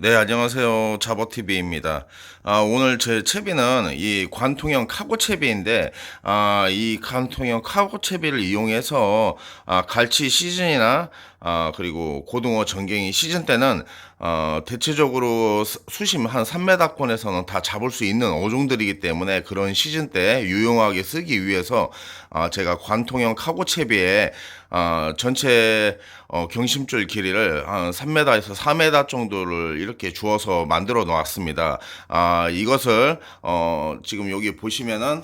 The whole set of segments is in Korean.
네, 안녕하세요. 자버TV입니다. 아, 오늘 제 채비는 이 관통형 카고 채비인데, 아, 이 관통형 카고 채비를 이용해서, 아, 갈치 시즌이나, 아, 그리고 고등어 전갱이 시즌 때는, 어, 대체적으로 수- 수심 한 3m권에서는 다 잡을 수 있는 어종들이기 때문에 그런 시즌 때 유용하게 쓰기 위해서, 아, 제가 관통형 카고 채비에, 아, 전체, 어, 경심줄 길이를 한 3m에서 4m 정도를 이렇게 주어서 만들어 놓았습니다. 아, 이것을, 어, 지금 여기 보시면은,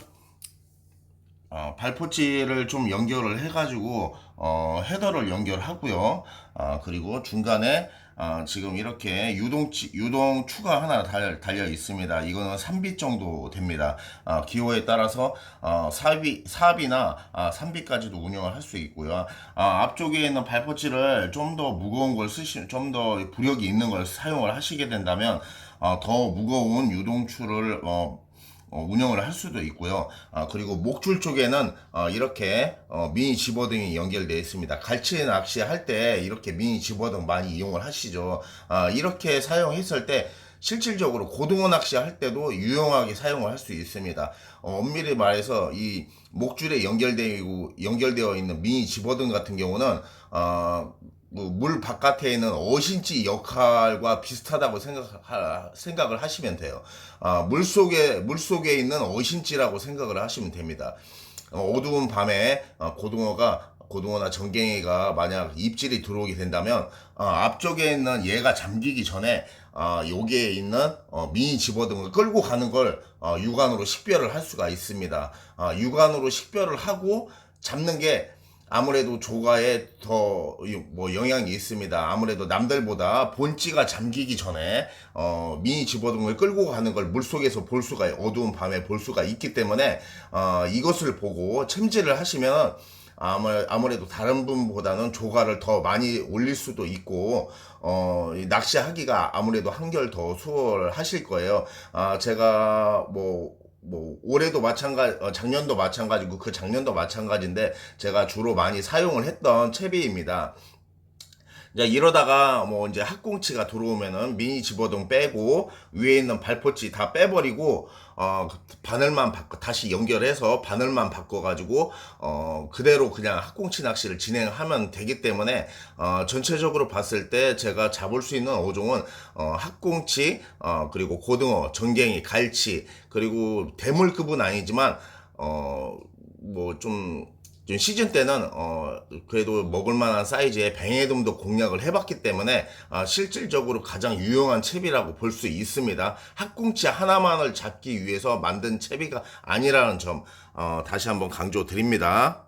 어, 발포치를 좀 연결을 해가지고 어, 헤더를 연결하고요. 아, 그리고 중간에 아, 지금 이렇게 유동 유동 추가 하나 달, 달려 있습니다. 이거는 3비 정도 됩니다. 아, 기호에 따라서 어, 4비 4비나 아, 3비까지도 운영을 할 수 있고요. 아, 앞쪽에 있는 발포치를 좀 더 무거운 걸 쓰시 좀 더 부력이 있는 걸 사용을 하시게 된다면 어, 더 무거운 유동추를 어, 어, 운영을 할 수도 있고요. 아, 그리고 목줄 쪽에는 어, 이렇게 어, 미니 집어등이 연결되어 있습니다. 갈치 낚시 할 때 이렇게 미니 집어등 많이 이용을 하시죠. 아, 이렇게 사용했을 때 실질적으로 고등어 낚시 할 때도 유용하게 사용을 할 수 있습니다. 어, 엄밀히 말해서 이 목줄에 연결되고 연결되어 있는 미니 집어등 같은 경우는 어, 뭐 물 바깥에 있는 어신지 역할과 비슷하다고 생각 생각을 하시면 돼요. 아, 물 속에 물 속에 있는 어신지라고 생각을 하시면 됩니다. 어, 어두운 밤에 어, 고등어가 고등어나 전갱이가 만약 입질이 들어오게 된다면 어, 앞쪽에 있는 얘가 잠기기 전에 어, 여기에 있는 어, 미니 집어등을 끌고 가는 걸 어, 육안으로 식별을 할 수가 있습니다. 어, 육안으로 식별을 하고 잡는 게 아무래도 조가에 더 뭐 영향이 있습니다. 아무래도 남들보다 본찌가 잠기기 전에 어 미니 집어등을 끌고 가는 걸 물속에서 볼 수가 어두운 밤에 볼 수가 있기 때문에 어 이것을 보고 챔질을 하시면 아무, 아무래도 다른 분보다는 조가를 더 많이 올릴 수도 있고 어, 이 낚시하기가 아무래도 한결 더 수월하실 거예요. 아, 제가 뭐 뭐 올해도 마찬가지, 어, 작년도 마찬가지고 그 작년도 마찬가지인데 제가 주로 많이 사용을 했던 채비입니다. 이제 이러다가 뭐 이제 학꽁치가 들어오면은 미니 집어등 빼고 위에 있는 발포치 다 빼버리고 어 바늘만 바꿔 다시 연결해서 바늘만 바꿔가지고 어 그대로 그냥 학꽁치 낚시를 진행하면 되기 때문에 어 전체적으로 봤을 때 제가 잡을 수 있는 어종은 어 학꽁치 어 그리고 고등어 전갱이 갈치 그리고 대물급은 아니지만 어 뭐좀 지금 시즌 때는 어 그래도 먹을 만한 사이즈의 뱅에돔도 공략을 해봤기 때문에 아, 실질적으로 가장 유용한 채비라고 볼 수 있습니다. 학궁치 하나만을 잡기 위해서 만든 채비가 아니라는 점 어, 다시 한번 강조드립니다.